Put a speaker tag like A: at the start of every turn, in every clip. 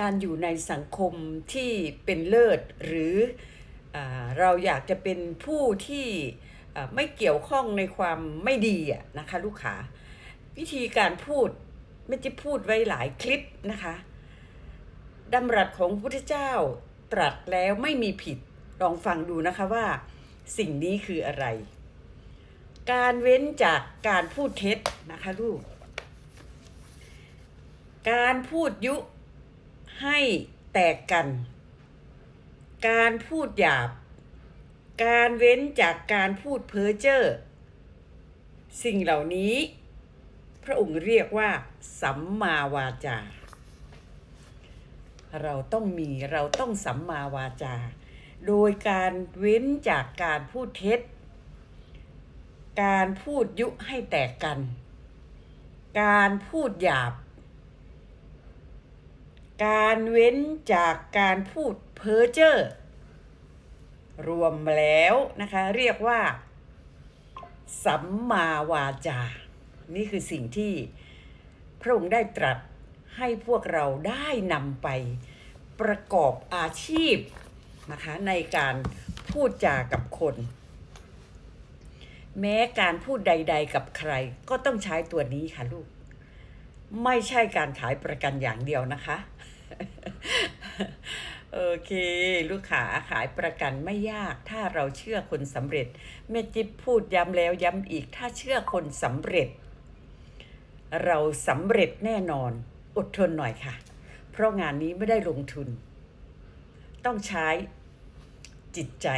A: การอยู่ในสังคมที่เป็นเลิศ หรืออเราอยากจะเป็นผู้ที่ไม่เกี่ยวข้องในความไม่ดีนะคะลูกค้าวิธีการพูดไม่จะพูดไว้หลายคลิปนะคะดำรัสของพระพุทธเจ้าตรัสแล้วไม่มีผิดลองฟังดูนะคะว่า สิ่งนี้คืออะไร การเว้นจากการพูดเท็จนะคะลูก การพูดยุ ให้แตกกัน การพูดหยาบ การเว้นจากการพูดเพ้อเจ้อ สิ่งเหล่านี้ พระองค์เรียกว่า สัมมาวาจา เราต้องมีเราต้องสัมมาวาจา โดยการเว้นจากการพูดเท็จ การพูดยุให้แตกกัน การพูดหยาบ การเว้นจากการพูดเพ้อเจ้อรวมแล้วนะคะ เรียกว่า สัมมาวาจา นี่คือสิ่งที่พระองค์ได้ตรัสให้พวกเราได้นำไปประกอบอาชีพนะคะในการพูดจากับคน แม้การพูดใด ๆ กับใครก็ต้องใช้ตัวนี้ค่ะลูก ไม่ใช่การขายประกันอย่างเดียวนะคะ โอเค ลูกค้าขายประกันไม่ยาก ถ้าเราเชื่อคนสำเร็จแม่จิ๊บพูดย้ำแล้วย้ำอีก ถ้าเชื่อคนสำเร็จ เราสำเร็จแน่นอน อดทนหน่อยค่ะ เพราะงานนี้ไม่ได้ลงทุน ต้องใช้จิตใจ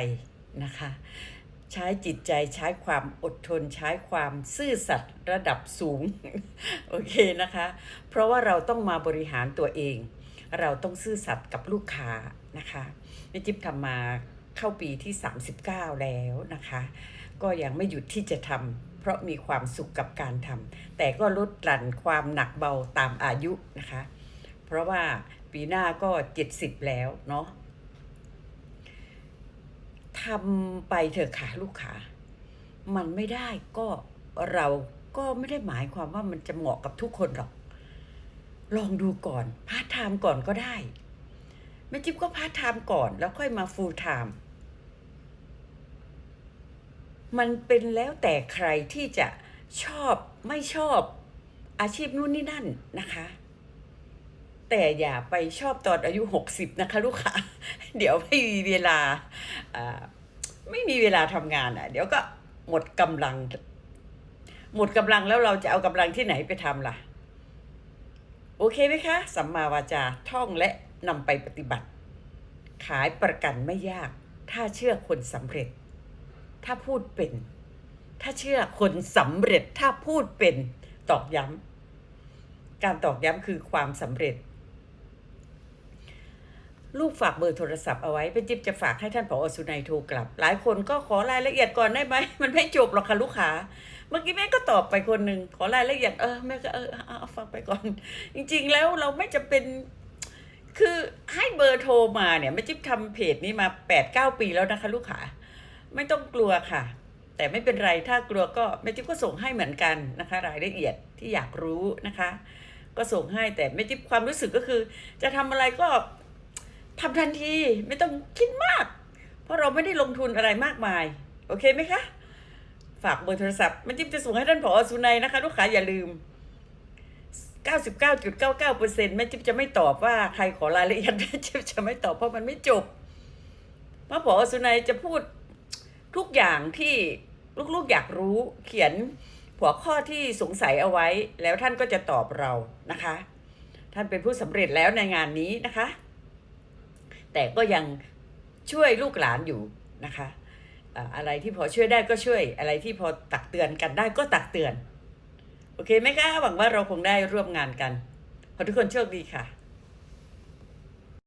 A: นะคะ ใช้จิตใจใช้ความอดทนใช้ความซื่อสัตย์ระดับสูง โอเคนะคะ เพราะว่าเราต้องมาบริหารตัวเอง เราต้องซื่อสัตย์กับลูกค้านะคะแม่จิ๊บทำมาเข้าปีที่ 39 แล้วนะคะ ก็ยังไม่หยุดที่จะทำเพราะมีความสุขกับการทำแต่ก็ลดหลั่นความหนักเบาตามอายุนะคะ เพราะว่าปีหน้าก็ 70 แล้วเนาะ ทำไปเถอะค่ะลูกค้ามันไม่ได้ก็เราก็ไม่ได้หมายความว่ามันจะเหมาะกับทุกคนหรอก ลองดูก่อนพาร์ทไทม์ก่อนก็ได้แม่จิ๊บก็พาร์ทไทม์ก่อนแล้วค่อยมาฟูลไทม์มันเป็นแล้วแต่ใครที่จะชอบไม่ชอบอาชีพนู่นนี่นั่นนะคะ แต่อย่าไปชอบตอนอายุ 60 นะคะลูกค้าเดี๋ยวไม่มีเวลาไม่มีเวลาทำงานอะ เดี๋ยวก็หมดกำลัง หมดกำลังแล้วเราจะเอากำลังที่ไหนไปทำล่ะ โอเคไหมคะ สัมมาวาจาท่องและนำไปปฏิบัติ ขายประกันไม่ยาก ถ้าเชื่อคนสำเร็จ ถ้าพูดเป็น ถ้าเชื่อคนสำเร็จถ้าพูดเป็นตอกย้ำการตอกย้ำคือความสำเร็จ ลูกฝากเบอร์โทรศัพท์เอาไว้เป็นจิ๊บจะฝากให้ท่านผอสุนัยโทรกลับ หลายคนก็ขอรายละเอียดก่อนได้ไหมมันไม่จบหรอกค่ะลูกค้าเมื่อกี้แม่ก็ตอบไปคนหนึ่งขอรายละเอียดเออแม่ก็เออเอาฟังไปก่อน จริง ๆ แล้วเราไม่จะเป็นคือให้เบอร์โทรมาเนี่ยแม่จิ๊บทำเพจนี้มาแปดเก้าปีแล้วนะคะ ลูกค้าไม่ต้องกลัวค่ะ แต่ไม่เป็นไรถ้ากลัวก็แม่จิ๊บก็ส่งให้เหมือนกันนะคะ รายละเอียดที่อยากรู้นะคะ ก็ส่งให้แต่แม่จิ๊บความรู้สึกก็คือ จะทำอะไรก็ ทำทันทีไม่ต้องคิดมาก เพราะเราไม่ได้ลงทุนอะไรมากมาย โอเคไหมคะ ฝากเบอร์โทรศัพท์แม่จิ๊บจะส่งให้ท่านผอสุนัยนะคะ ลูกค้าอย่าลืม 99.99%แม่จิ๊บจะไม่ตอบว่าใครขอรายละเอียดแม่จิ๊บจะไม่ตอบเพราะมันไม่จบพระผอสุนัยจะพูดทุกอย่างที่ลูกๆอยากรู้เขียนหัวข้อที่สงสัยเอาไว้ แล้วท่านก็จะตอบเรานะคะ ท่านเป็นผู้สำเร็จแล้วในงานนี้นะคะ แต่ก็ยังช่วยลูกหลานอยู่นะคะอ่าอะไรที่พอช่วยได้ก็ช่วย อะไรที่พอตักเตือนกันได้ก็ตักเตือน โอเคไหมคะ หวังว่าเราคงได้ร่วมงานกัน ขอทุกคนโชคดีค่ะ